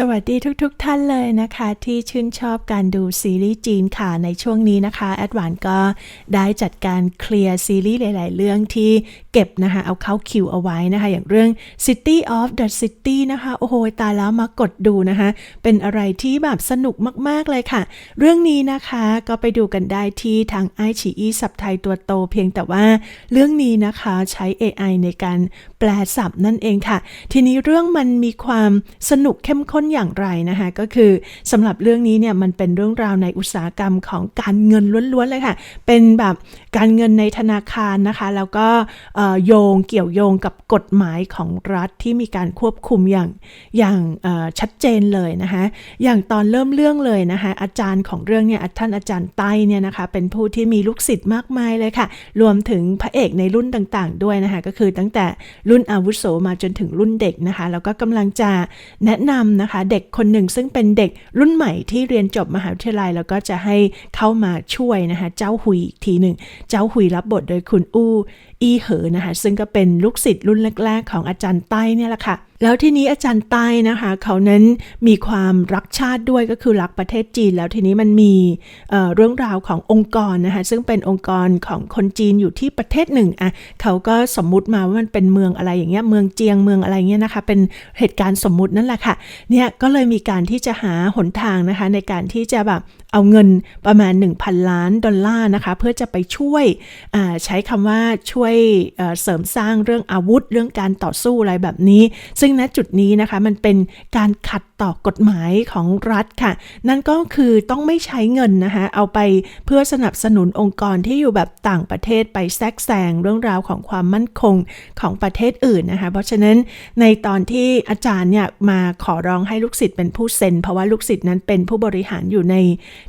สวัสดีทุกๆทท่านเลยนะคะ ที่ชื่นชอบการดูซีรีส์จีนค่ะในช่วงนี้นะคะ แอดวานก็ได้จัดการเคลียร์ซีรีส์หลาย ๆ เรื่องที่ เก็บนะคะ เอาเข้าคิวเอาไว้นะคะ อย่างเรื่อง City of the City นะคะ โอ้โห ตายแล้วมากดดูนะคะ เป็นอะไรที่แบบสนุกมาก ๆ เลยค่ะ เรื่องนี้นะคะก็ไปดูกันได้ที่ทางไอชีอีสับไทยตัวโต เพียงแต่ว่าเรื่องนี้นะคะใช้ AI ในการแปลศัพท์นั่นเองค่ะ ทีนี้เรื่องมันมีความสนุกเข้มข้นอย่างไรนะคะ ก็คือสำหรับเรื่องนี้เนี่ยมันเป็นเรื่องราวในอุตสาหกรรมของการเงินล้วนๆเลยค่ะ เป็นแบบ การเงินในธนาคารนะคะ แล้วก็โยงเกี่ยวโยงกับกฎหมายของรัฐที่มีการควบคุมอย่างอย่างชัดเจนเลยนะคะอย่างตอนเริ่มเรื่องเลยนะคะอาจารย์ของเรื่องเนี่ยท่านอาจารย์ไต้เนี่ยนะคะเป็นผู้ที่มีลูกศิษย์มากมายเลยค่ะ รวมถึงพระเอกในรุ่นต่างๆ ด้วยนะคะก็คือตั้งแต่รุ่นอาวุโสมาจนถึงรุ่นเด็กนะคะ แล้วก็กำลังจะแนะนำนะคะเด็กคนหนึ่งซึ่งเป็นเด็กรุ่นใหม่ที่เรียนจบมหาวิทยาลัย แล้วก็จะให้เข้ามาช่วยนะคะเจ้าหุยอีกทีหนึ่งเจ้าหุยรับบทโดยคุณอู้ อีเหอนะคะ ซึ่งก็เป็นลูกศิษย์รุ่นแรก ๆ ของอาจารย์ใต้เนี่ยแหละค่ะ แล้วทีนี้อาจารย์ใต้นะคะ เขานั้นมีความรักชาติด้วยก็คือรักประเทศจีน แล้วทีนี้มันมีเเรื่องราวขององค์กรนะคะ ซึ่งเป็นองค์กรของคนจีนอยู่ที่ประเทศหนึ่งอะเขาก็สมมุติมาว่ามันเป็นเมืองอะไรอย่างเงี้ยเมืองเจียงเมืองอะไรเงี้ยนะคะ เป็นเหตุการณ์สมมุตินั่นแหละค่ะเนี่ยก็เลยมีการที่จะหาหนทางนะคะ ในการที่จะแบบเอาเงินประมาณ 1,000 ล้านดอลลาร์นะคะ เพื่อจะไปช่วยใช้คำว่าช่วยเสริมสร้างเรื่องอาวุธ เรื่องการต่อสู้อะไรแบบนี้ซึ่งึ่งณจุดนี้นะคะมันเป็นการขัดต่อกฎหมายของรัฐค่ะ นั่นก็คือต้องไม่ใช้เงินนะคะ เอาไปเพื่อสนับสนุนองค์กรที่อยู่แบบต่างประเทศไปแทรกแซงเรื่องราวของความมั่นคงของประเทศอื่นนะคะ เพราะฉะนั้นในตอนที่อาจารย์เนี่ยมาขอร้องให้ลูกศิษย์เป็นผู้เซ็น เพราะว่าลูกศิษย์นั้นเป็นผู้บริหารอยู่ใน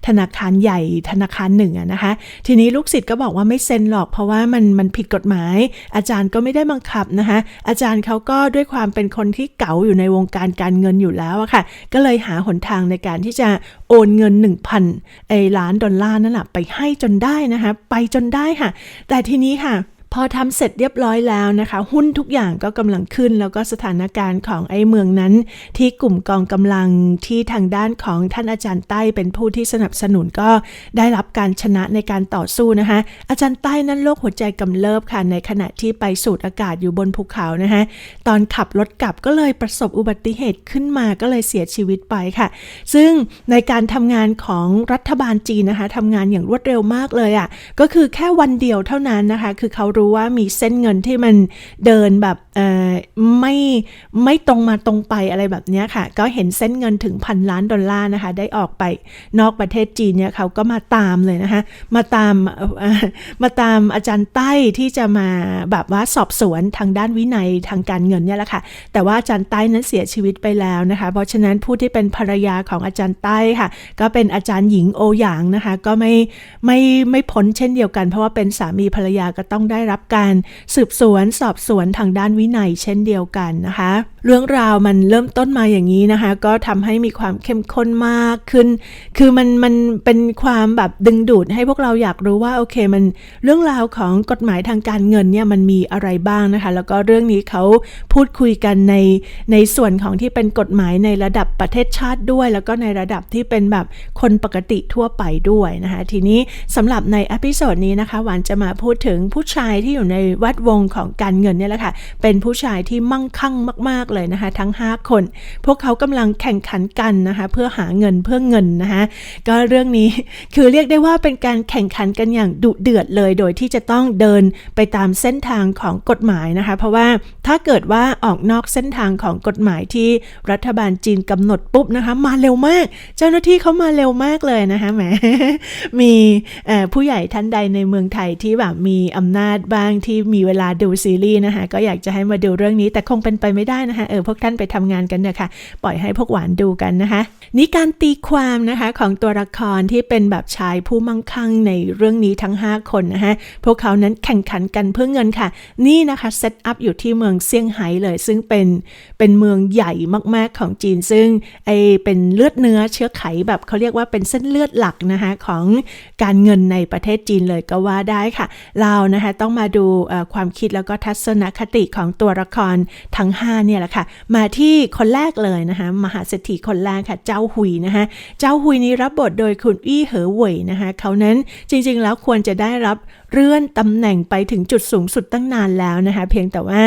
ธนาคารใหญ่ธนาคารหนึ่งนะคะ ทีนี้ลูกศิษย์ก็บอกว่าไม่เซ็นหรอก เพราะว่ามันมันผิดกฎหมาย อาจารย์ก็ไม่ได้บังคับนะคะ อาจารย์เขาก็ด้วยความเป็นคนที่เก๋าอยู่ในวงการการเงินอยู่แล้วอะค่ะก็เลยหาหนทางในการที่จะโอนเงิน 1,000ไอ้ล้านดอลลาร์นั่นแหละไปให้จนได้นะคะ ไปจนได้ค่ะ แต่ทีนี้ค่ะ พอทำเสร็จเรียบร้อยแล้วนะคะ หุ้นทุกอย่างก็กำลังขึ้น แล้วก็สถานการณ์ของไอ้เมืองนั้น ที่กลุ่มกองกำลังที่ทางด้านของท่านอาจารย์ใต้เป็นผู้ที่สนับสนุนก็ได้รับการชนะในการต่อสู้นะคะ อาจารย์ใต้นั้นโรคหัวใจกำเริบค่ะในขณะที่ไปสูดอากาศอยู่บนภูเขานะคะตอนขับรถกลับก็เลยประสบอุบัติเหตุขึ้นมาก็เลยเสียชีวิตไปค่ะ ซึ่งในการทำงานของรัฐบาลจีนนะคะทำงานอย่างรวดเร็วมากเลยอะ่ะก็คือแค่วันเดียวเท่านั้นนะคะ คือเขารู้ว่ามีเส้นเงินที่มันเดินแบบ ไม่ไม่ตรงมาตรงไปอะไรแบบนี้ค่ะ ก็เห็นเส้นเงินถึงพันล้านดอลลาร์นะคะ ได้ออกไปนอกประเทศจีนเนี่ยเขาก็มาตามเลยนะคะ มาตามมาตามอาจารย์ใต้ที่จะมาแบบว่าสอบสวนทางด้านวินัยทางการเงินเนี่ยแหละค่ะ แต่ว่าอาจารย์ใต้นั้นเสียชีวิตไปแล้วนะคะ เพราะฉะนั้นผู้ที่เป็นภรรยาของอาจารย์ใต้ค่ะ ก็เป็นอาจารย์หญิงโอหยางนะคะ ก็ไม่ไม่ไม่พ้นเช่นเดียวกัน เพราะว่าเป็นสามีภรรยาก็ต้องได้รับการสืบสวนสอบสวนทางด้านวินัยเช่นเดียวกันนะคะ เรื่องราวมันเริ่มต้นมาอย่างนี้นะคะ ก็ทำให้มีความเข้มข้นมากขึ้น คือมันมันเป็นความแบบดึงดูดให้พวกเราอยากรู้ว่าโอเคมันเรื่องราวของกฎหมายทางการเงินเนี่ยมันมีอะไรบ้างนะคะ แล้วก็เรื่องนี้เขาพูดคุยกันในในส่วนของที่เป็นกฎหมายในระดับประเทศชาติด้วย แล้วก็ในระดับที่เป็นแบบคนปกติทั่วไปด้วยนะคะ ทีนี้สำหรับในอพิโซดนี้นะคะหวานจะมาพูดถึงผู้ชายที่อยู่ในวัดวงของการเงินเนี่ยแหละค่ะเป็นผู้ชายที่มั่งคั่งมาก ๆเลยนะคะทั้ง 5 คน พวกเขากำลังแข่งขันกันนะคะเพื่อหาเงินเพื่อเงินนะคะก็เรื่องนี้คือเรียกได้ว่าเป็นการแข่งขันกันอย่างดุเดือดเลย โดยที่จะต้องเดินไปตามเส้นทางของกฎหมายนะคะ เพราะว่าถ้าเกิดว่าออกนอกเส้นทางของกฎหมายที่รัฐบาลจีนกำหนดปุ๊บนะคะมาเร็วมาก เจ้าหน้าที่เขามาเร็วมากเลยนะคะแหมมีผู้ใหญ่ท่านใดในเมืองไทยที่แบบมีอำนาจบ้างที่มีเวลาดูซีรีส์นะคะก็อยากจะให้มาดูเรื่องนี้แต่คงเป็นไปไม่ได้นะคะเออพวกท่านไปทำงานกันเนี่ยค่ะปล่อยให้พวกหวานดูกันนะคะ นี่การตีความนะคะของตัวละครที่เป็นแบบชายผู้มั่งคั่งในเรื่องนี้ทั้ง 5 คนนะคะพวกเขานั้นแข่งขันกันเพื่อเงินค่ะ นี่นะคะเซตอัพอยู่ที่เมืองเซี่ยงไฮ้เลย ซึ่งเป็นเป็นเมืองใหญ่มากๆของจีน ซึ่งไอเป็นเลือดเนื้อเชื้อไขแบบเขาเรียกว่าเป็นเส้นเลือดหลักนะคะของการเงินในประเทศจีนเลยก็ว่าได้ค่ะ เรานะคะต้องมาดูความคิดแล้วก็ทัศนคติของตัวละครทั้ง5เนี่ยแหละละค่ะ มาที่คนแรกเลยนะคะมหาเศรษฐีคนแรกค่ะ เจ้าหุยนะคะเจ้าหุยนี้รับบทโดยคุณอี้เหอเหวยนะคะเขานั้นจริงๆแล้วควรจะได้รับเลื่อนตำแหน่งไปถึงจุดสูงสุดตั้งนานแล้วนะคะ เพียงแต่ว่า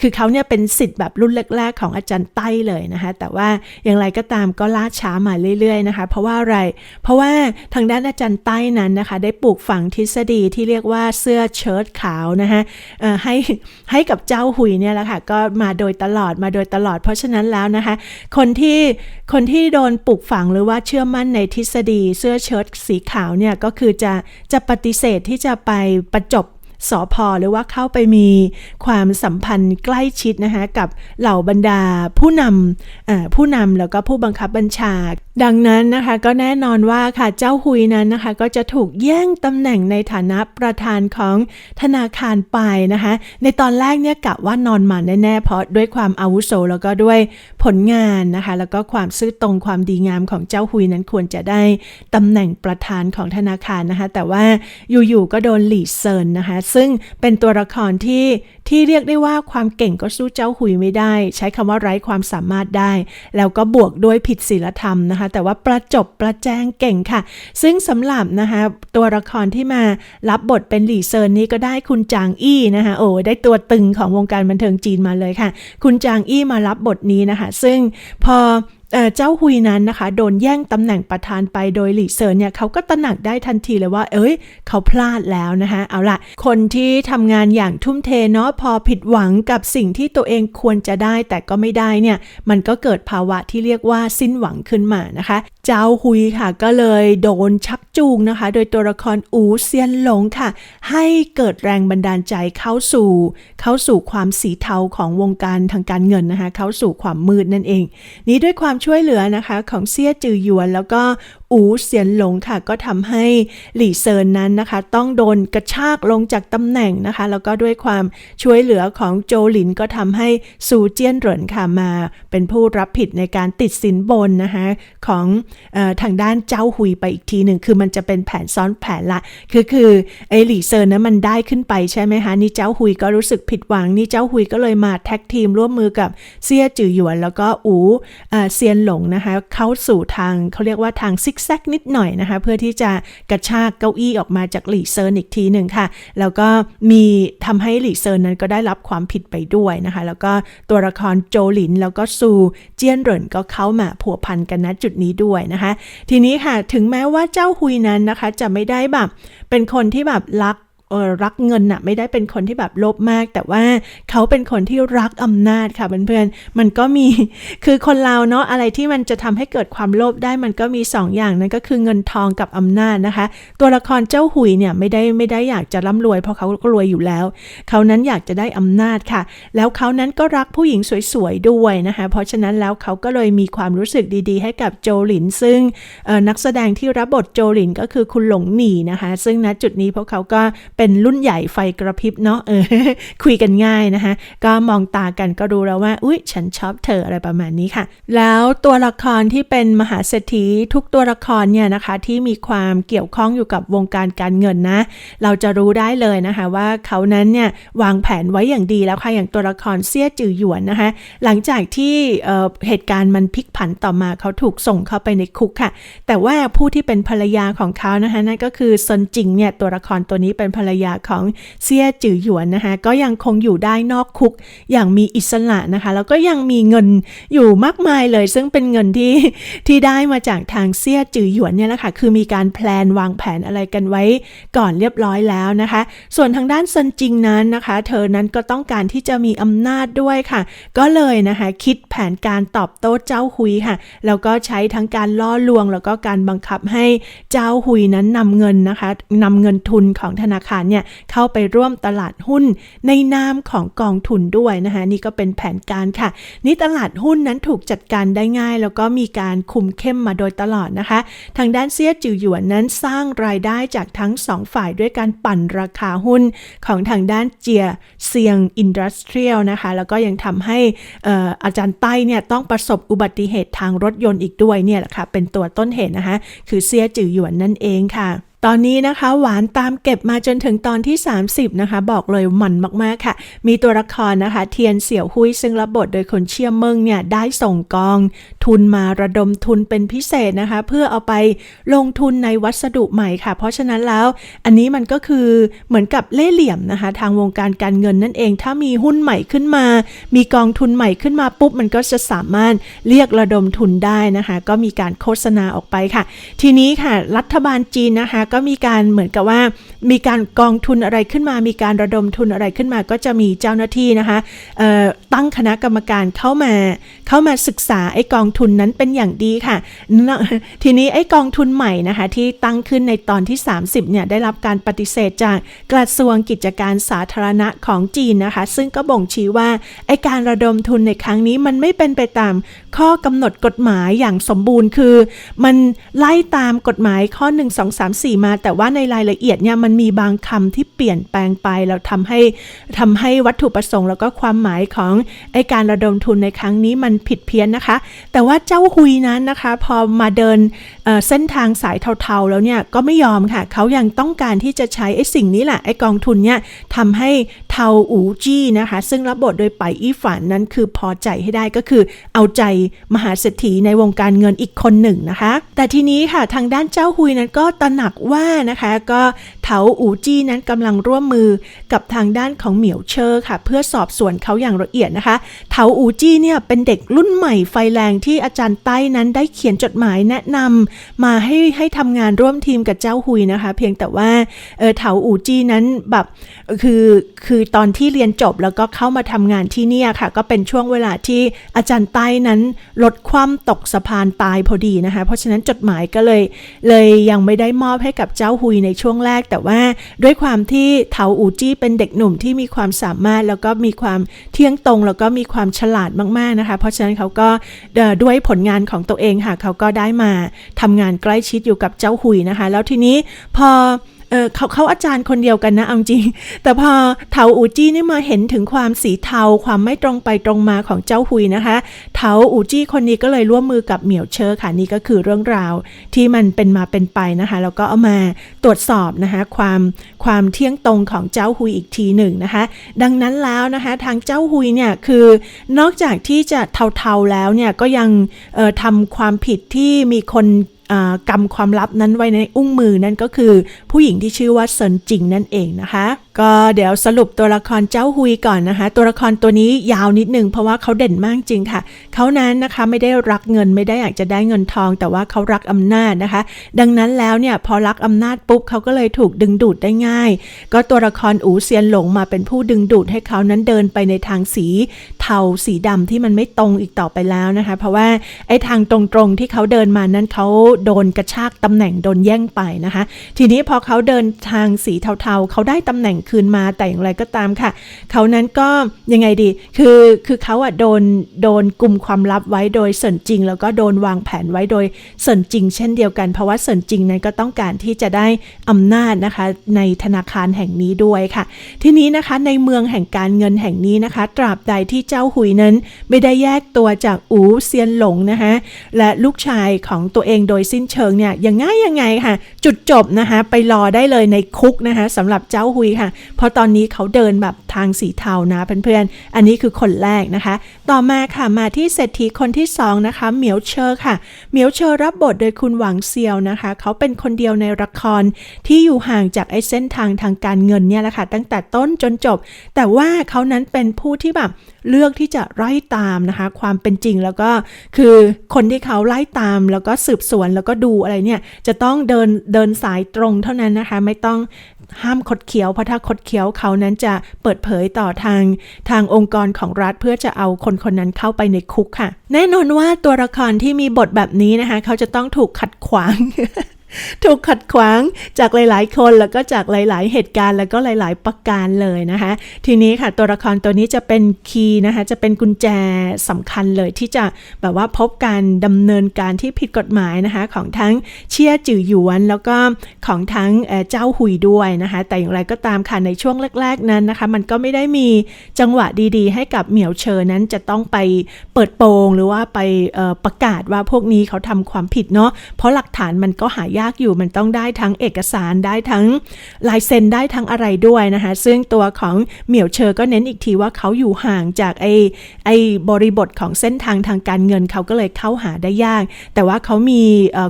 คือเขาเนี่ยเป็นสิทธิ์แบบรุ่นแรกๆ ของอาจารย์ไต้เลยนะคะ แต่ว่าอย่างไรก็ตามก็ล่าช้ามาเรื่อยๆนะคะ เพราะว่าอะไร เพราะว่าทางด้านอาจารย์ไต้นั้นนะคะ ได้ปลูกฝังทฤษฎีที่เรียกว่าเสื้อเชิ้ตขาวนะคะให้ให้กับเจ้าหุยเนี่ยแหละค่ะก็มาโดยตลอดมาโดยตลอด เพราะฉะนั้นแล้วนะคะ คนที่คนที่โดนปลูกฝังหรือว่าเชื่อมั่นในทฤษฎีเสื้อเชิ้ตสีขาวเนี่ยก็คือจะจะปฏิเสธที่จะไปประจบ สอพอหรือว่าเข้าไปมีความสัมพันธ์ใกล้ชิดนะคะกับเหล่าบรรดาผู้นำผู้นำแล้วก็ผู้บังคับบัญชา ดังนั้นนะคะก็แน่นอนว่าค่ะเจ้าหุยนั้นนะคะก็จะถูกแย่งตำแหน่งในฐานะประธานของธนาคารไปนะคะ ในตอนแรกเนี่ยกะว่านอนหมันแน่ๆเพราะด้วยความอาวุโสแล้วก็ด้วยผลงานนะคะ แล้วก็ความซื่อตรงความดีงามของเจ้าหุยนั้นควรจะได้ตำแหน่งประธานของธนาคารนะคะ แต่ว่าอยู่ๆก็โดนหลีเซินนะคะซึ่งเป็นตัวละครที่ที่เรียกได้ว่าความเก่งก็สู้เจ้าหุยไม่ได้ ใช้คำว่าไร้ความสามารถได้ แล้วก็บวกด้วยผิดศีลธรรมนะคะ แต่ว่าประจบประแจงเก่งค่ะ ซึ่งสำหรับนะคะตัวละครที่มารับบทเป็นหลี่เซินนี้ก็ได้คุณจางอี้นะคะโอ้ได้ตัวตึงของวงการบันเทิงจีนมาเลยค่ะ คุณจางอี้มารับบทนี้นะคะ ซึ่งพอ เจ้าฮุยนั้นนะคะ โดนแย่งตำแหน่งประธานไปโดยหลี่เซินเนี่ยเขาก็ตระหนักได้ทันทีเลยว่า เอ้ย เขาพลาดแล้วนะคะเอาละคนที่ทำงานอย่างทุ่มเทเนาะพอผิดหวังกับสิ่งที่ตัวเองควรจะได้แต่ก็ไม่ได้เนี่ยมันก็เกิดภาวะที่เรียกว่าสิ้นหวังขึ้นมานะคะ เจ้าฮุยค่ะก็เลยโดนชักจูงนะคะ โดยตัวละครอูเซียนหลงค่ะ ให้เกิดแรงบันดาลใจเข้าสู่ เข้าสู่ความสีเทาของวงการทางการเงินนะคะ เข้าสู่ความมืดนั่นเอง นี้ด้วยความช่วยเหลือนะคะของเซี่ยจือหยวน แล้วก็อูเสียนหลงค่ะก็ทำให้หลี่เซินนั้นนะคะ ต้องโดนกระชากลงจากตำแหน่งนะคะ แล้วก็ด้วยความช่วยเหลือของโจหลินก็ทำให้ซูเจี้ยนเหรินค่ะมา เป็นผู้รับผิดในการติดสินบนนะคะของออทางด้านเจ้าหุยไปอีกทีหนึ่งคือมันจะเป็นแผนซ้อนแผนละ คือคือไอหลี่เซินนั้นมันได้ขึ้นไปใช่ไหมคะนี่เจ้าหุยก็รู้สึกผิดหวังนี่เจ้าหุยก็เลยมาแท็กทีมร่วมมือกับเซียจือหยวน แล้วก็อูเซียนหลงนะคะเข้าสู่ทางเขาเรียกว่าทางซิกแซกนิดหน่อยนะคะ เพื่อที่จะกระชากเก้าอี้ออกมาจากหลีเซินอีกทีหนึ่งค่ะ แล้วก็มีทำให้หลีเซินนั้นก็ได้รับความผิดไปด้วยนะคะ แล้วก็ตัวละครโจหลินแล้วก็ซูเจียนเหรินก็เข้ามาผัวพันกันณจุดนี้ด้วยนะคะ ทีนี้ค่ะถึงแม้ว่าเจ้าฮุยนั้นนะคะ จะไม่ได้แบบเป็นคนที่แบบรัก ออรักเงินน่ะไม่ได้เป็นคนที่แบบโลภมาก แต่ว่าเขาเป็นคนที่รักอำนาจค่ะเพื่อนๆมันก็มีคือคนเราเนาะอะไรที่มันจะทำให้เกิดความโลภได้มันก็มีสองอย่างนั่นก็คือเงินทองกับอำนาจนะคะ ตัวละครเจ้าหุยเนี่ยไม่ได้ไม่ได้อยากจะร่ำรวยเพราะเขาก็รวยอยู่แล้ว เขานั้นอยากจะได้อำนาจค่ะ แล้วเขานั้นก็รักผู้หญิงสวยๆด้วยนะคะ เพราะฉะนั้นแล้วเขาก็เลยมีความรู้สึกดีๆ ให้กับโจหลิน ซึ่งนักแสดงที่รับบทโจหลินก็คือคุณหลงหนีนะคะ ซึ่งณจุดนี้พวกเขาก็เป็นรุ่นใหญ่ไฟกระพริบเนาะเออคุยกันง่ายนะคะ ก็มองตากันก็รู้แล้วว่า อุ๊ย ฉันชอบเธออะไรประมาณนี้ค่ะ แล้วตัวละครที่เป็นมหาเศรษฐีทุกตัวละครเนี่ยนะคะ ที่มีความเกี่ยวข้องอยู่กับวงการการเงินนะ เราจะรู้ได้เลยนะคะว่าเขานั้นเนี่ยวางแผนไว้อย่างดีแล้วค่ะอย่างตัวละครเซี่ยจือหยวนนะคะ หลังจากที่เเหตุการณ์มันพลิกผันต่อมาเขาถูกส่งเข้าไปในคุกค่ะ แต่ว่าผู้ที่เป็นภรรยาของเขานะคะนั่นก็คือซนจิงเนี่ยตัวละครตัวนี้เป็นภรรรยาของเซี่ยจือหยวนนะคะก็ยังคงอยู่ได้นอกคุกอย่างมีอิสระนะคะ แล้วก็ยังมีเงินอยู่มากมายเลย ซึ่งเป็นเงินที่ที่ได้มาจากทางเซี่ยจือหยวนเนี่ยแหละค่ะคือมีการแพลนวางแผนอะไรกันไว้ก่อนเรียบร้อยแล้วนะคะ ส่วนทางด้านซนจิงนั้นนะคะ เธอนั้นก็ต้องการที่จะมีอำนาจด้วยค่ะ ก็เลยนะคะคิดแผนการตอบโต้เจ้าหุยค่ะแล้วก็ใช้ทั้งการล่อลวง แล้วก็การบังคับให้เจ้าหุยนั้นนำเงินนะคะนำเงินทุนของธนาคารเนี่ยเข้าไปร่วมตลาดหุ้นในนามของกองทุนด้วยนะคะนี่ก็เป็นแผนการค่ะ นี่ตลาดหุ้นนั้นถูกจัดการได้ง่าย แล้วก็มีการคุมเข้มมาโดยตลอดนะคะ ทางด้านเซียจือหยวนนั้นสร้างรายได้จากทั้งสองฝ่ายด้วยการปั่นราคาหุ้นของทางด้านเจียเซียงอินดัสเทรียลนะคะ แล้วก็ยังทำให้เอ่ออาจารย์ไต้เนี่ยต้องประสบอุบัติเหตุทางรถยนต์อีกด้วยเนี่ยแหละค่ะเป็นตัวต้นเหตุนะคะ คือเซียจือหยวนนั่นเองค่ะ ตอนนี้นะคะหวานตามเก็บมาจนถึงตอนที่ 30 นะคะ บอกเลยมันมากๆค่ะ มีตัวละครนะคะ เทียนเสี่ยวหุยซึ่งรับบทโดยคนเชี่ยเมิงเนี่ยได้ส่งกอง ทุนมาระดมทุนเป็นพิเศษนะคะ เพื่อเอาไปลงทุนในวัสดุใหม่ค่ะ เพราะฉะนั้นแล้วอันนี้มันก็คือเหมือนกับเล่ห์เหลี่ยมนะคะ ทางวงการการเงินนั่นเอง ถ้ามีหุ้นใหม่ขึ้นมา มีกองทุนใหม่ขึ้นมาปุ๊บมันก็จะสามารถเรียกระดมทุนได้นะคะ ก็มีการโฆษณาออกไปค่ะ ทีนี้ค่ะ รัฐบาลจีนนะคะก็มีการเหมือนกับว่า มีการกองทุนอะไรขึ้นมา มีการระดมทุนอะไรขึ้นมา ก็จะมีเจ้าหน้าที่นะคะ ตั้งคณะกรรมการเข้ามา เข้ามาศึกษาไอ้กองทุนนั้นเป็นอย่างดีค่ะ ทีนี้ไอ้กองทุนใหม่นะคะที่ตั้งขึ้นในตอนที่ 30เนี่ยได้รับการปฏิเสธจากกระทรวงกิจการสาธารณะของจีนนะคะ ซึ่งก็บ่งชี้ว่าไอ้การระดมทุนในครั้งนี้มันไม่เป็นไปตามข้อกำหนดกฎหมายอย่างสมบูรณ์คือ มันไล่ตามกฎหมายข้อ 1 2 3 4 มา แต่ว่าในรายละเอียดเนี่ยมันมีบางคำที่เปลี่ยนแปลงไปแล้วทำให้ทำให้วัตถุประสงค์แล้วก็ความหมายของไอการระดมทุนในครั้งนี้มันผิดเพี้ยนนะคะ แต่ว่าเจ้าฮุยนั้นนะคะ พอมาเดินเเส้นทางสายเทาๆแล้วเนี่ยก็ไม่ยอมค่ะ เขายังต้องการที่จะใช้ไอสิ่งนี้แหละไอกองทุนเนี่ยทำให้เทาอูจี้นะคะ ซึ่งรับบทโดยไปอี้ฝันนั้นคือพอใจให้ได้ก็คือเอาใจมหาเศรษฐีในวงการเงินอีกคนหนึ่งนะคะ แต่ทีนี้ค่ะทางด้านเจ้าฮุยนั้นก็ตระหนักว่านะคะก็เถาอูจี้นั้นกำลังร่วมมือกับทางด้านของเหมียวเชอร์ค่ะ เพื่อสอบสวนเขาอย่างละเอียดนะคะ เถาอูจี้เนี่ยเป็นเด็กรุ่นใหม่ไฟแรงที่อาจารย์ใต้นั้นได้เขียนจดหมายแนะนำมาให้ให้ทำงานร่วมทีมกับเจ้าฮุยนะคะ เพียงแต่ว่าเออเถาอูจี้นั้นแบบคือคือตอนที่เรียนจบแล้วก็เข้ามาทำงานที่เนี่ยค่ะ ก็เป็นช่วงเวลาที่อาจารย์ใต้นั้นลดความตกสะพานตายพอดีนะคะ เพราะฉะนั้นจดหมายก็เลย เลยยังไม่ได้มอบให้กับเจ้าฮุยในช่วงแรกแต่ว่าด้วยความที่เถาอูจี้เป็นเด็กหนุ่มที่มีความสามารถแล้วก็มีความเที่ยงตรง แล้วก็มีความฉลาดมากๆนะคะ เพราะฉะนั้นเขาก็ด้วยผลงานของตัวเองค่ะเขาก็ได้มาทำงานใกล้ชิดอยู่กับเจ้าหุยนะคะ แล้วทีนี้พอ เออเขาเขาอาจารย์คนเดียวกันนะเอาจริง แต่พอเถาอูจี้นี่มาเห็นถึงความสีเทาความไม่ตรงไปตรงมาของเจ้าหุยนะคะ เถาอูจี้คนนี้ก็เลยร่วมมือกับเหมียวเชอร์ค่ะนี่ก็คือเรื่องราวที่มันเป็นมาเป็นไปนะคะแล้วก็เอามาตรวจสอบนะคะความความเที่ยงตรงของเจ้าหุยอีกทีหนึ่งนะคะ ดังนั้นแล้วนะคะทางเจ้าหุยเนี่ยคือนอกจากที่จะเทาๆแล้วเนี่ยก็ยังออทำความผิดที่มีคน กำความลับนั้นไว้ในอุ้งมือนั่นก็คือ ผู้หญิงที่ชื่อว่าเซินจิงนั่นเองนะคะ ก็เดี๋ยวสรุปตัวละครเจ้าฮุยก่อนนะคะ ตัวละครตัวนี้ยาวนิดนึงเพราะว่าเขาเด่นมากจริงค่ะ เขานั้นนะคะไม่ได้รักเงินไม่ได้อยากจะได้เงินทอง แต่ว่าเขารักอำนาจนะคะ ดังนั้นแล้วเนี่ยพอรักอำนาจปุ๊บเขาก็เลยถูกดึงดูดได้ง่าย ก็ตัวละครอูเซียนหลงมาเป็นผู้ดึงดูดให้เขานั้นเดินไปในทางสีเทาสีดำที่มันไม่ตรงอีกต่อไปแล้วนะคะ เพราะว่าไอ้ทางตรงๆที่เขาเดินมานั้นเขาโดนกระชากตำแหน่งโดนแย่งไปนะคะ ทีนี้พอเขาเดินทางสีเทาๆเขาได้ตำแหน่งคืนมาแต่อย่างไรก็ตามค่ะ เขานั้นก็ยังไงดี คือคือเขาอะโดนโดนกลุ่มความลับไว้โดยเซินจริง แล้วก็โดนวางแผนไว้โดยเซินจริง เช่นเดียวกัน เพราะว่าเซินจริงนั้นก็ต้องการที่จะได้อำนาจนะคะในธนาคารแห่งนี้ด้วยค่ะ ทีนี้นะคะในเมืองแห่งการเงินแห่งนี้นะคะ ตราบใดที่เจ้าหุยนั้น ไม่ได้แยกตัวจากอูเซียนหลงนะคะและลูกชายของตัวเองโดยสิ้นเชิงเนี่ยยังไงยยังไงค่ะ จุดจบนะคะไปรอได้เลยในคุกนะคะสำหรับเจ้าหุยค่ะเพราะตอนนี้เขาเดินแบบทางสีเทานะเพื่อนๆ อันนี้คือคนแรกนะคะ ต่อมาค่ะมาที่เศรษฐีคนที่สองนะคะเหมียวเชอร์ค่ะเหมียวเชอร์รับบทโดยคุณหวังเซียวนะคะ เขาเป็นคนเดียวในละครที่อยู่ห่างจากไอ้เส้นทางทางการเงินเนี่ยแหละค่ะตั้งแต่ต้นจนจบ แต่ว่าเขานั้นเป็นผู้ที่แบบ เลือกที่จะไล่ตามนะคะ ความเป็นจริงแล้วก็คือคนที่เขาไล่ตาม แล้วก็สืบสวนแล้วก็ดูอะไรเนี่ย จะต้องเดินเดินสายตรงเท่านั้นนะคะ ไม่ต้องห้ามคดเคี้ยวเพราะถ้าคดเคี้ยวเขานั้นจะเปิดเผยต่อทางทางองค์กรของรัฐเพื่อจะเอาคนคนนั้นเข้าไปในคุกค่ะ แน่นอนว่าตัวละครที่มีบทแบบนี้นะคะ เขาจะต้องถูกขัดขวาง ถูกขัดขวางจากหลาย ๆ คนแล้วก็จากหลาย ๆ เหตุการณ์แล้วก็หลาย ๆ ประการเลยนะคะ ทีนี้ค่ะตัวละครตัวนี้จะเป็นคีย์นะคะจะเป็นกุญแจสำคัญเลยที่จะแบบว่าพบการดำเนินการที่ผิดกฎหมายนะคะของทั้งเชี่ยจื่อหยวน แล้วก็ของทั้งเจ้าหุยด้วยนะคะ แต่อย่างไรก็ตามค่ะในช่วงแรก ๆ นั้นนะคะ มันก็ไม่ได้มีจังหวะดีๆ ให้กับเหมียวเชอนั้นจะต้องไปเปิดโปงหรือว่าไปประกาศว่าพวกนี้เขาทำความผิดเนาะเพราะหลักฐานมันก็หายากากอยู่มันต้องได้ทั้งเอกสารได้ทั้งลายเซ็นได้ทั้งอะไรด้วยนะคะ ซึ่งตัวของเหมียวเชอก็เน้นอีกทีว่าเขาอยู่ห่างจากไอ้ไอ้บริบทของเส้นทางทางการเงินเขาก็เลยเข้าหาได้ยาก แต่ว่าเขามี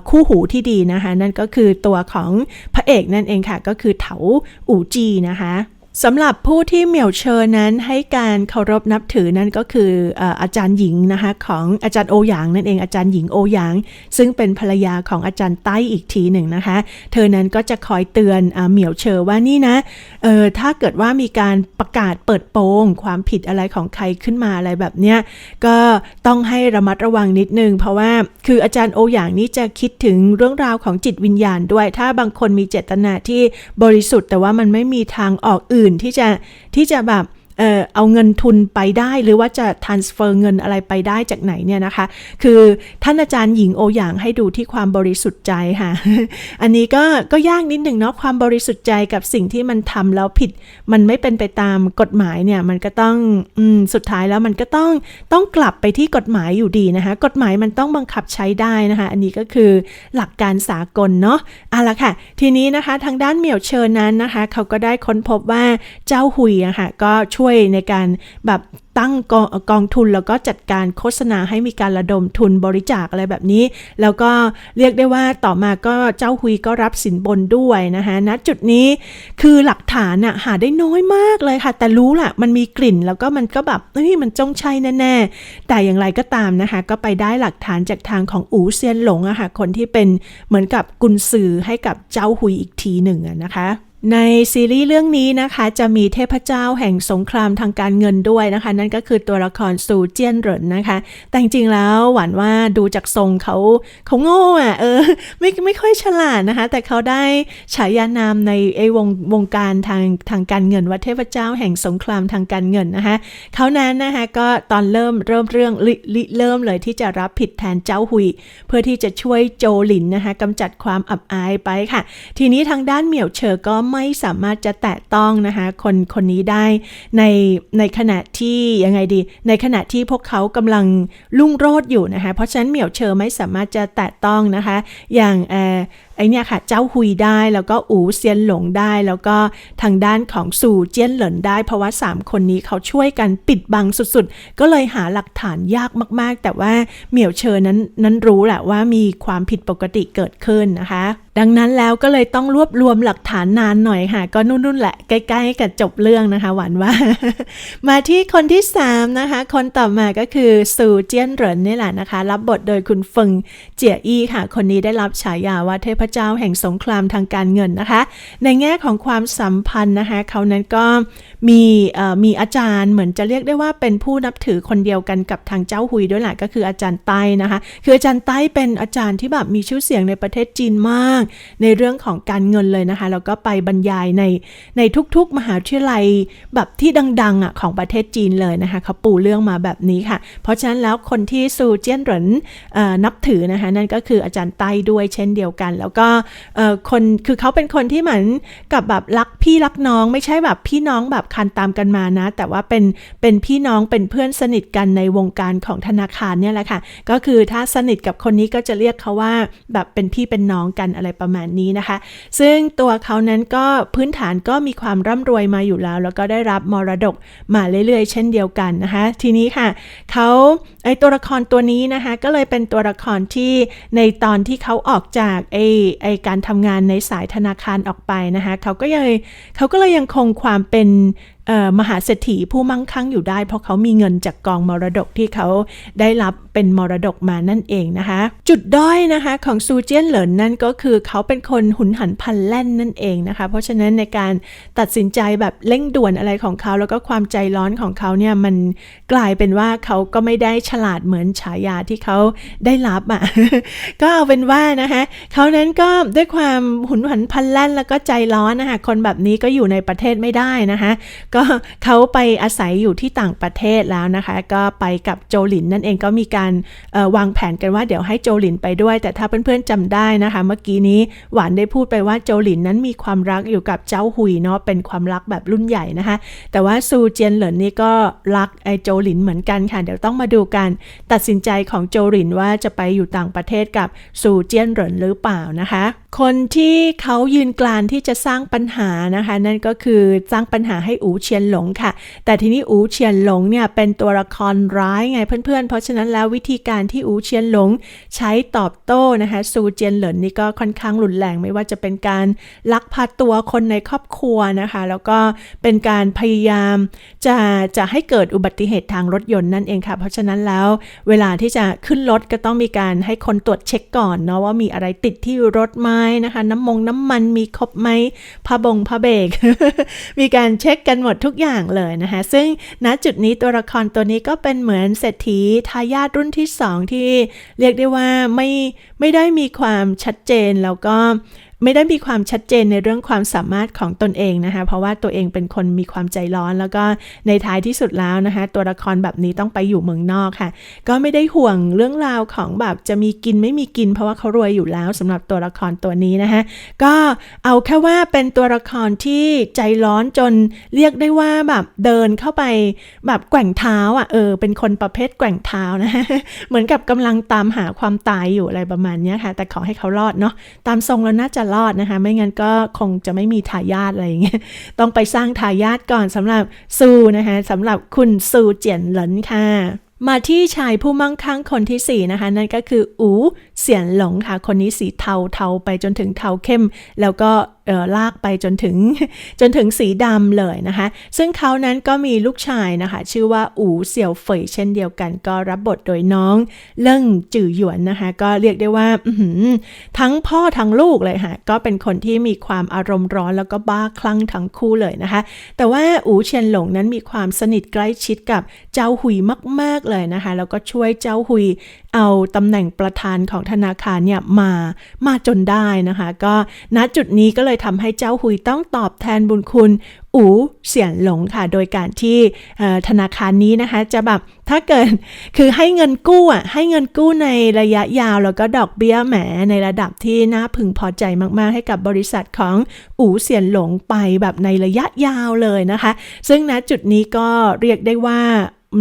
คู่หูที่ดีนะคะ นั่นก็คือตัวของพระเอกนั่นเองค่ะ ก็คือเถาอู่จีนะคะ สำหรับผู้ที่เหมี่ยวเชอนั้นให้การเคารพนับถือนั่นก็คืออาจารย์หญิงนะคะของอาจารย์โอหยางนั่นเองอาจารย์หญิงโอหยาง ซึ่งเป็นภรรยาของอาจารย์ใต้อีกทีหนึ่งนะคะ เธอนั้นก็จะคอยเตือนเหมี่ยวเชอว่านี่นะเออถ้าเกิดว่ามีการประกาศเปิดโปงความผิดอะไรของใครขึ้นมาอะไรแบบเนี้ยก็ต้องให้ระมัดระวังนิดนึง เพราะว่าคืออาจารย์โอหยางนี่จะคิดถึงเรื่องราวของจิตวิญญาณด้วย ถ้าบางคนมีเจตนาที่บริสุทธิ์ แต่ว่ามันไม่มีทางออกอื่นที่จะที่จะแบบ เออเอาเงินทุนไปได้หรือว่าจะ transfer เงินอะไรไปได้จากไหนเนี่ยนะคะ คือท่านอาจารย์หญิงโอหยางให้ดูที่ความบริสุทธิ์ใจค่ะ อันนี้ก็ก็ยากนิดหนึ่งเนาะความบริสุทธิ์ใจกับสิ่งที่มันทำแล้วผิด มันไม่เป็นไปตามกฎหมายเนี่ยมันก็ต้องอืมสุดท้ายแล้วมันก็ต้องต้องกลับไปที่กฎหมายอยู่ดีนะคะ กฎหมายมันต้องบังคับใช้ได้นะคะ อันนี้ก็คือหลักการสากลเนาะเอาละค่ะ ทีนี้นะคะทางด้านเหมียวเชิญนั้นนะคะ เขาก็ได้ค้นพบว่าเจ้าหุยอะค่ะก็ช่วยวยในการแบบตั้งกองกองทุนแล้วก็จัดการโฆษณาให้มีการระดมทุนบริจาคอะไรแบบนี้ แล้วก็เรียกได้ว่าต่อมาก็เจ้าหุยก็รับสินบนด้วยนะคะณจุดนี้คือหลักฐานอะหาได้น้อยมากเลยค่ะ แต่รู้แหละมันมีกลิ่นแล้วก็มันก็แบบเฮ้ยมันจงใช่แน่ๆ แต่อย่างไรก็ตามนะคะ ก็ไปได้หลักฐานจากทางของอูเซียนหลงอะค่ะคนที่เป็นเหมือนกับกุนซือให้กับเจ้าหุยอีกทีหนึ่งอะนะคะ ในซีรีส์เรื่องนี้นะคะจะมีเทพเจ้าแห่งสงครามทางการเงินด้วยนะคะ นั่นก็คือตัวละครซูเจียนเหรินนะคะ แต่จริงๆแล้วหวานว่าดูจากทรงเขาเขาโง่อะเออไม่ไม่ค่อยฉลาดนะคะ แต่เขาได้ฉายานามในไอ้วงวงการทางทางการเงินว่าเทพเจ้าแห่งสงครามทางการเงินนะคะเขานั้นนะคะก็ตอนเริ่มเริ่มเรื่องริริเริ่มเลยที่จะรับผิดแทนเจ้าหุย เพื่อที่จะช่วยโจหลินนะคะกำจัดความอับอายไปค่ะ ทีนี้ทางด้านเหมี่ยวเฉอก็ไม่สามารถจะแตะต้องนะคะคนคนนี้ได้ในในขณะที่ยังไงดี ในขณะที่พวกเขากำลังลุ่งโรดอยู่นะคะเพราะฉะนั้นเหมียวเชอไม่สามารถจะแตะต้องนะคะ อย่างเออไอเนี่ยค่ะ เจ้าหุยได้แล้วก็อูเซียนหลงได้ แล้วก็ทางด้านของสู่เจี้ยนเหลินได้ เพราะว่า 3 คนนี้เขาช่วยกันปิดบังสุดๆ ก็เลยหาหลักฐานยากมากๆ แต่ว่าเหมี่ยวเชอนั้นนั้นรู้แหละว่ามีความผิดปกติเกิดขึ้นนะคะ ดังนั้นแล้วก็เลยต้องรวบรวมหลักฐานนานหน่อยค่ะ ก็นุ่นๆแหละใกล้ๆกับจบเรื่องนะคะ หวานว่า มาที่คนที่ 3 นะคะ คนต่อมาก็คือซูเจี้ยนเหรินนี่แหละนะคะ รับบทโดยคุณเฟิงเจียอี้ค่ะ คนนี้ได้รับฉายาว่าเทพระเจ้าแห่งสงครามทางการเงินนะคะ ในแง่ของความสัมพันธ์นะคะเขานั้นก็มีมีอาจารย์เหมือนจะเรียกได้ว่าเป็นผู้นับถือคนเดียวกันกับทางเจ้าหุยด้วยแหละก็คืออาจารย์ไต้นะคะ คืออาจารย์ไต้เป็นอาจารย์ที่แบบมีชื่อเสียงในประเทศจีนมาก ในเรื่องของการเงินเลยนะคะแล้วก็ไปบรรยายในในทุกๆ มหาวิทยาลัยแบบที่ดังๆอะของประเทศจีนเลยนะคะเขาปูเรื่องมาแบบนี้ค่ะ เพราะฉะนั้นแล้วคนที่ซูเจียนเหรินนับถือนะคะนั่นก็คืออาจารย์ไต้ด้วยเช่นเดียวกันแล้วก็เอ่อคนคือเขาเป็นคนที่เหมือนกับแบบรักพี่รักน้องไม่ใช่แบบพี่น้องแบบคันตามกันมานะ แต่ว่าเป็นเป็นพี่น้องเป็นเพื่อนสนิทกันในวงการของธนาคารเนี่ยแหละค่ะ ก็คือถ้าสนิทกับคนนี้ก็จะเรียกเขาว่าแบบเป็นพี่เป็นน้องกันอะไรประมาณนี้นะคะ ซึ่งตัวเขานั้นก็พื้นฐานก็มีความร่ำรวยมาอยู่แล้ว แล้วก็ได้รับมรดกมาเรื่อยๆ เช่นเดียวกันนะคะ ทีนี้ค่ะเขาไอตัวละครตัวนี้นะคะ ก็เลยเป็นตัวละครที่ในตอนที่เขาออกจากไอไอการทำงานในสายธนาคารออกไปนะคะเขาก็ยังเขาก็เลยยังคงความเป็น มหาเศรษฐีผู้มั่งคั่งอยู่ได้ เพราะเขามีเงินจากกองมรดกที่เขาได้รับเป็นมรดกมานั่นเองนะคะ จุดด้อยนะคะของซูเจียนเหลินนั่นก็คือเขาเป็นคนหุนหันพลันแล่นนั่นเองนะคะ เพราะฉะนั้นในการตัดสินใจแบบเร่งด่วนอะไรของเขา แล้วก็ความใจร้อนของเขาเนี่ยมันกลายเป็นว่าเขาก็ไม่ได้ฉลาดเหมือนฉายาที่เขาได้รับอะก็เอาเป็นว่านะคะเขานั้นก็ด้วยความหุนหันพลันแล่นแล้วก็ใจร้อนนะคะคนแบบนี้ก็อยู่ในประเทศไม่ได้นะคะก็เขาไปอาศัยอยู่ที่ต่างประเทศแล้วนะคะ ก็ไปกับโจลินนั่นเองก็มีการวางแผนกันว่าเดี๋ยวให้โจลินไปด้วย แต่ถ้าเพื่อนๆจำได้นะคะ เมื่อกี้นี้หวานได้พูดไปว่าโจลินนั้นมีความรักอยู่กับเจ้าหุยเนาะเป็นความรักแบบรุ่นใหญ่นะคะ แต่ว่าซูเจียนเหลินนี่ก็รักไอโจลินเหมือนกันค่ะ เดี๋ยวต้องมาดูกันตัดสินใจของโจลินว่าจะไปอยู่ต่างประเทศกับซูเจียนเหลินหรือเปล่านะคะ คนที่เขายืนกลานที่จะสร้างปัญหานะคะ นั่นก็คือสร้างปัญหาให้อูเฉียนหลงค่ะ แต่ทีนี้อูเฉียนหลงเนี่ยเป็นตัวละครร้ายไงเพื่อนๆ เพราะฉะนั้นแล้ววิธีการที่อูเฉียนหลงใช้ตอบโต้นะคะซูเจียนเหลินนี่ก็ค่อนข้างรุนแรงไม่ว่าจะเป็นการลักพาตัวคนในครอบครัวนะคะ แล้วก็เป็นการพยายามจะจะให้เกิดอุบัติเหตุทางรถยนต์นั่นเองค่ะ เพราะฉะนั้นแล้วเวลาที่จะขึ้นรถก็ต้องมีการให้คนตรวจเช็คก่อนเนาะว่ามีอะไรติดที่รถไหมนะคะ น้ำมงน้ำมันมีครบไหมผ้าบงผ้าเบรกมีการเช็คกันหมดทุกอย่างเลยนะคะ ซึ่งณจุดนี้ตัวละครตัวนี้ก็เป็นเหมือนเศรษฐีทายาทรุ่นที่สองที่เรียกได้ว่าไม่ไม่ได้มีความชัดเจนแล้วก็ไม่ได้มีความชัดเจนในเรื่องความสามารถของตนเองนะคะ เพราะว่าตัวเองเป็นคนมีความใจร้อน แล้วก็ในท้ายที่สุดแล้วนะคะ ตัวละครแบบนี้ต้องไปอยู่เมืองนอกค่ะ ก็ไม่ได้ห่วงเรื่องราวของแบบจะมีกินไม่มีกิน เพราะว่าเขารวยอยู่แล้วสำหรับตัวละครตัวนี้นะคะ ก็เอาแค่ว่าเป็นตัวละครที่ใจร้อนจนเรียกได้ว่าแบบเดินเข้าไปแบบแกว่งเท้าอะเออเป็นคนประเภทแกว่งเท้านะเหมือนกับกำลังตามหาความตายอยู่อะไรประมาณนี้ค่ะ แต่ขอให้เขารอดเนาะตามทรงแล้วน่าจะรอดนะคะ ไม่งั้นก็คงจะไม่มีทายาทอะไรอย่างเงี้ย ต้องไปสร้างทายาทก่อนสำหรับซูนะคะสำหรับคุณซูเจียนเหลินค่ะ มาที่ชายผู้มั่งคั่งคนที่ 4 นะคะ นั่นก็คืออูเสียนหลงค่ะ คนนี้สีเทาเทาไปจนถึงเทาเข้ม แล้วก็ลากไปจนถึงจนถึงสีดำเลยนะคะ ซึ่งเขานั้นก็มีลูกชายนะคะ ชื่อว่าอูเสี่ยวเฟยเช่นเดียวกัน ก็รับบทโดยน้องเลิ่งจื่อหยวนนะคะ ก็เรียกได้ว่าทั้งพ่อทั้งลูกเลยค่ะ ก็เป็นคนที่มีความอารมณ์ร้อนแล้วก็บ้าคลั่งทั้งคู่เลยนะคะ แต่ว่าอูเชียนหลงนั้นมีความสนิทใกล้ชิดกับเจ้าหุยมาก ๆเลยนะคะ แล้วก็ช่วยเจ้าหุยเอาตำแหน่งประธานของธนาคารเนี่ยมามาจนได้นะคะ ก็ณจุดนี้ก็เลยทำให้เจ้าหุยต้องตอบแทนบุญคุณอูเสียนหลงค่ะ โดยการที่ธนาคารนี้นะคะจะแบบถ้าเกิดคือให้เงินกู้อะให้เงินกู้ในระยะยาวแล้วก็ดอกเบี้ยแหมในระดับที่น่าพึงพอใจมาก ๆ ให้กับบริษัทของอูเสียนหลงไปแบบในระยะยาวเลยนะคะ ซึ่งณจุดนี้ก็เรียกได้ว่า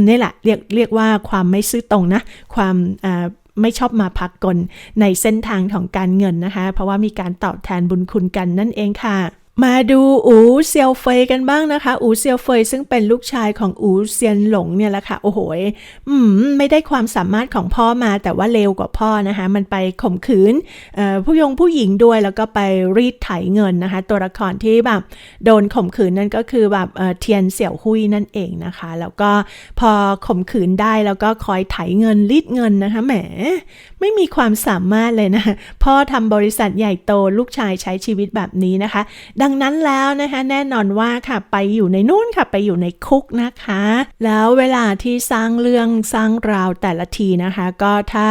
นี่แหละเรียกเรียกว่าความไม่ซื่อตรงนะ ความไม่ชอบมาพักกลในเส้นทางของการเงินนะคะ เพราะว่ามีการตอบแทนบุญคุณกันนั่นเองค่ะ มาดูอูเซียวเฟยกันบ้างนะคะ อูเซียวเฟยซึ่งเป็นลูกชายของอูเซียนหลงเนี่ยแหละค่ะ โอ้โหยอืมไม่ได้ความสามารถของพ่อมาแต่ว่าเลวกว่าพ่อนะคะ มันไปข่มขืนผู้ยงผู้หญิงด้วยแล้วก็ไปรีดไถเงินนะคะ ตัวละครที่แบบโดนข่มขืนนั่นก็คือแบบเอ่อเทียนเสี่ยวหุยนั่นเองนะคะ แล้วก็พอข่มขืนได้แล้วก็คอยไถเงินรีดเงินนะคะแหมไม่มีความสามารถเลยนะพ่อทำบริษัทใหญ่โตลูกชายใช้ชีวิตแบบนี้นะคะดังนั้นแล้วนะคะแน่นอนว่าค่ะไปอยู่ในนู่นค่ะไปอยู่ในคุกนะคะ แล้วเวลาที่สร้างเรื่องสร้างราวแต่ละทีนะคะ ก็ถ้า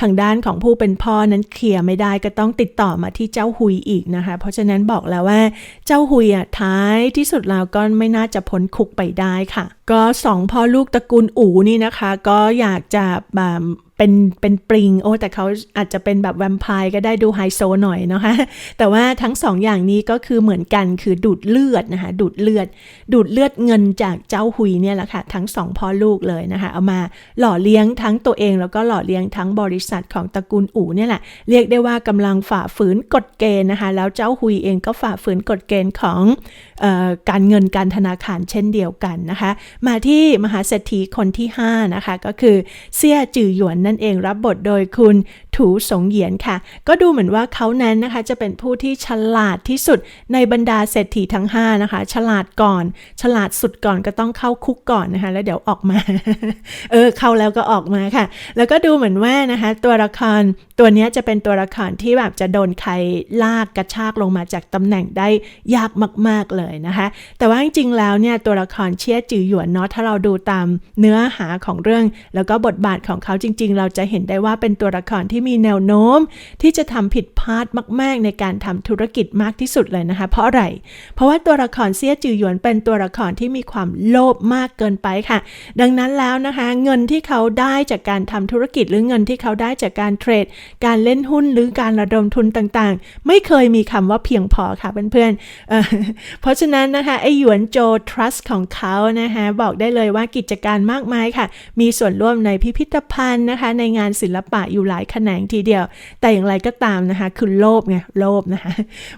ทางด้านของผู้เป็นพ่อนั้นเคลียร์ไม่ได้ก็ต้องติดต่อมาที่เจ้าหุยอีกนะคะ เพราะฉะนั้นบอกแล้วว่าเจ้าหุยอะท้ายที่สุดแล้วก็ไม่น่าจะพ้นคุกไปได้ค่ะ ก็สองพ่อลูกตระกูลอูนี่นะคะ ก็อยากจะแบบเป็นเป็นปริงโอ้แต่เขาอาจจะเป็นแบบแวมไพร์ก็ได้ดูไฮโซหน่อยนะคะแต่ว่าทั้งสองอย่างนี้ก็คือเหมือนกันคือดูดเลือดนะคะดูดเลือด ดูดเลือดเงินจากเจ้าหุยเนี่ยแหละค่ะทั้งสองพ่อลูกเลยนะคะเอามาหล่อเลี้ยงทั้งตัวเอง แล้วก็หล่อเลี้ยงทั้งบริษัทของตระกูลอู่เนี่ยแหละเรียกได้ว่ากำลังฝ่าฝืนกฎเกณฑ์นะคะแล้วเจ้าหุยเองก็ฝ่าฝืนกฎเกณฑ์ของเออการเงินการธนาคารเช่นเดียวกันนะคะมาที่มหาเศรษฐีคนที่5นะคะก็คือเซี่ยจือหยวนนั่นเองรับบทโดยคุณ ถูสงเหยียนค่ะ ก็ดูเหมือนว่าเขานั้นนะคะจะเป็นผู้ที่ฉลาดที่สุดในบรรดาเศรษฐีทั้ง 5 นะคะ ฉลาดก่อน ฉลาดสุดก่อนก็ต้องเข้าคุกก่อนนะคะ แล้วเดี๋ยวออกมา เออ เข้าแล้วก็ออกมาค่ะ แล้วก็ดูเหมือนว่านะคะ ตัวละครตัวนี้จะเป็นตัวละครที่แบบจะโดนใครลากกระชากลงมาจากตำแหน่งได้ยากมาก ๆเลยนะคะ แต่ว่าจริงๆแล้วเนี่ยตัวละครเชี่ยจือหยวนเนาะถ้าเราดูตามเนื้อหาของเรื่อง แล้วก็บทบาทของเขาจริง ๆ เราจะเห็นได้ว่าเป็นตัวละครที่มีแนวโน้ม ที่จะทำผิดพลาดมาก ๆ ในการทำธุรกิจมากที่สุดเลยนะคะ เพราะอะไร เพราะว่าตัวละครเซียจือหยวนเป็นตัวละครที่มีความโลภมากเกินไปค่ะ ดังนั้นแล้วนะคะ เงินที่เขาได้จากการทำธุรกิจหรือเงินที่เขาได้จากการเทรด การเล่นหุ้นหรือการระดมทุนต่างๆ ไม่เคยมีคำว่าเพียงพอค่ะเพื่อนๆเเพราะฉะนั้นนะคะไอหยวนโจ trust ของเขานะคะบอกได้เลยว่ากิจการมากมายค่ะ มีส่วนร่วมในพิพิธภัณฑ์นะคะ ในงานศิลปะอยู่หลายแขนงทีเดียว แต่อย่างไรก็ตามนะคะ คือโลภไงโลภนะคะ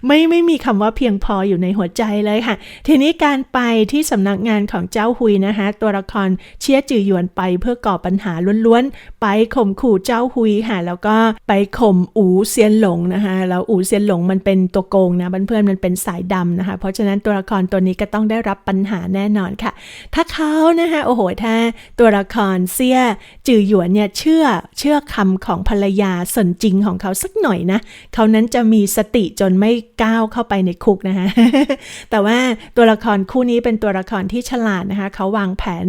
ไม่ไม่มีคำว่าเพียงพออยู่ในหัวใจเลยค่ะ ทีนี้การไปที่สำนักงานของเจ้าหุยนะคะ ตัวละครเชี่ยจือหยวนไปเพื่อก่อปัญหาล้วนๆ ไปข่มขู่เจ้าหุยค่ะ แล้วก็ไปข่มอูเซียนหลงนะคะ แล้วอูเซียนหลงมันเป็นตัวโกงนะเพื่อนๆมันเป็นสายดำนะคะ เพราะฉะนั้นตัวละครตัวนี้ก็ต้องได้รับปัญหาแน่นอนค่ะ ถ้าเขานะคะโอ้โหถ้าตัวละครเซี่ยจือหยวนเนี่ยเชื่อเชื่อคำของภรรยาสนจริงของเขาสักหน่อยนะ เขานั้นจะมีสติจนไม่ก้าวเข้าไปในคุกนะคะแต่ว่าตัวละครคู่นี้เป็นตัวละครที่ฉลาดนะคะเขาวางแผน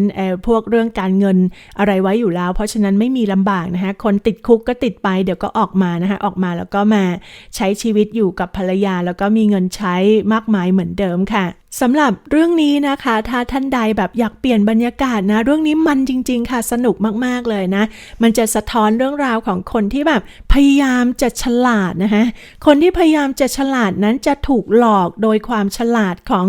พวกเรื่องการเงินอะไรไว้อยู่แล้ว เพราะฉะนั้นไม่มีลำบากนะคะคนติดคุกก็ติดไปเดี๋ยวก็ออกมานะคะออกมาแล้วก็มาใช้ชีวิตอยู่กับภรรยา แล้วก็มีเงินใช้มากมายเหมือนเดิมค่ะสำหรับเรื่องนี้นะคะ ถ้าท่านใดแบบอยากเปลี่ยนบรรยากาศนะ เรื่องนี้มันจริง ๆ ค่ะ สนุกมากๆเลยนะ มันจะสะท้อนเรื่องราวของคนที่แบบพยายามจะฉลาดนะคะคนที่พยายามจะฉลาดนั้นจะถูกหลอกโดยความฉลาดของ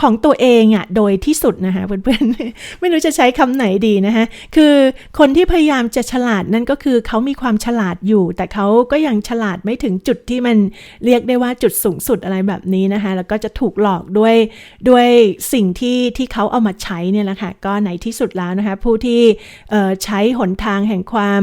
ของตัวเองอะ่ะโดยที่สุดนะคะเพื่อนๆ ไม่รู้จะใช้คำไหนดีนะคะคือคนที่พยายามจะฉลาดนั่นก็คือเขามีความฉลาดอยู่ แต่เขาก็ยังฉลาดไม่ถึงจุดที่มันเรียกได้ว่าจุดสูงสุดอะไรแบบนี้นะคะแล้วก็จะถูกหลอกด้วยด้วยสิ่งที่ที่เขาเอามาใช้เนี่ยแหละค่ะก็ในที่สุดแล้วนะคะผู้ที่ใช้หนทางแห่งความ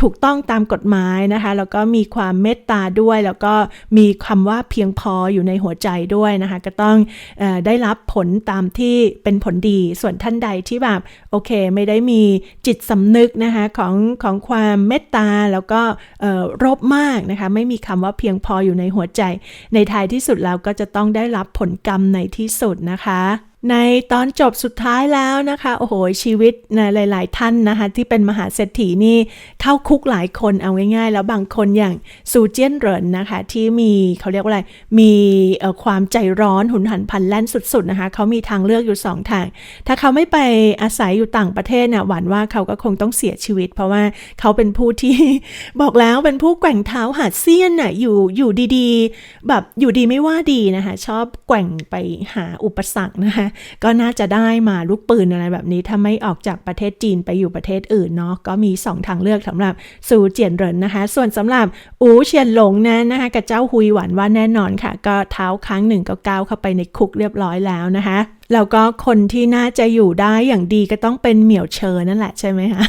ถูกต้องตามกฎหมายนะคะแล้วก็มีความเมตตาด้วย แล้วก็มีคำว่าเพียงพออยู่ในหัวใจด้วยนะคะก็ต้องอได้รับผลตามที่เป็นผลดีส่วนท่านใดที่แบบโอเค ไม่ได้มีจิตสำนึกนะคะของของความเมตตาแล้วก็รบมากนะคะไม่มีคำว่าเพียงพออยู่ในหัวใจ ในท้ายที่สุดแล้วก็จะต้องได้รับผลกรรมในที่สุดนะคะ ในตอนจบสุดท้ายแล้วนะคะ โอ้โห ชีวิตนะหลาย ๆ ท่านนะคะ ที่เป็นมหาเศรษฐีนี่เข้าคุกหลายคนเอาง่าย ๆ แล้วบางคนอย่างซูเจียนเหรินนะคะ ที่มีเขาเรียกว่าอะไร มีความใจร้อนหุนหันพลันแล่นสุด ๆ นะคะเขามีทางเลือกอยู่สองทาง ถ้าเขาไม่ไปอาศัยอยู่ต่างประเทศเนี่ยหวันว่าเขาก็คงต้องเสียชีวิต เพราะว่าเขาเป็นผู้ที่บอกแล้วเป็นผู้แกว่งเท้าหาเซียนน่ะอยู่อยู่ดี ๆ แบบอยู่ดีไม่ว่าดีนะคะชอบแกว่งไปหาอุปสรรคนะคะก็น่าจะได้มาลูกปืนอะไรแบบนี้ถ้าไม่ออกจากประเทศจีนไปอยู่ประเทศอื่นเนาะก็มี 2 ทางเลือกสำหรับซูเจียนเหรินนะคะ ส่วนสำหรับอูเฉียนหลงนั้นนะคะกับเจ้าฮุยหวันว่าแน่นอนค่ะ ก็เท้าครั้งหนึ่งก็ก้าวเข้าไปในคุกเรียบร้อยแล้วนะคะแล้วก็คนที่น่าจะอยู่ได้อย่างดีก็ต้องเป็นเหมียวเชอนั่นแหละใช่ไหมคะ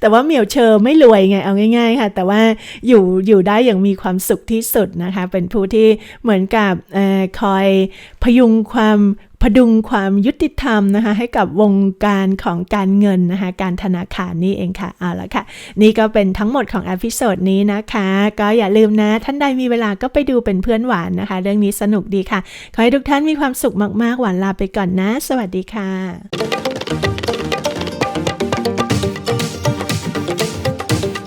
แต่ว่าเหมียวเชอไม่รวยไงเอาง่าย ๆ ค่ะ แต่ว่าอยู่อยู่ได้อย่างมีความสุขที่สุดนะคะ เป็นผู้ที่เหมือนกับออคอยพยุงความ พดุงความยุติธรรมนะคะให้กับวงการของการเงินนะคะการธนาคารนี่เองค่ะเอาละค่ะ นี่ก็เป็นทั้งหมดของอพิโซดนี้นะคะ ก็อย่าลืมนะ ท่านใดมีเวลาก็ไปดูเป็นเพื่อนหวานนะคะ เรื่องนี้สนุกดีค่ะ ขอให้ทุกท่านมีความสุขมากๆ หวานลาไปก่อนนะ สวัสดีค่ะ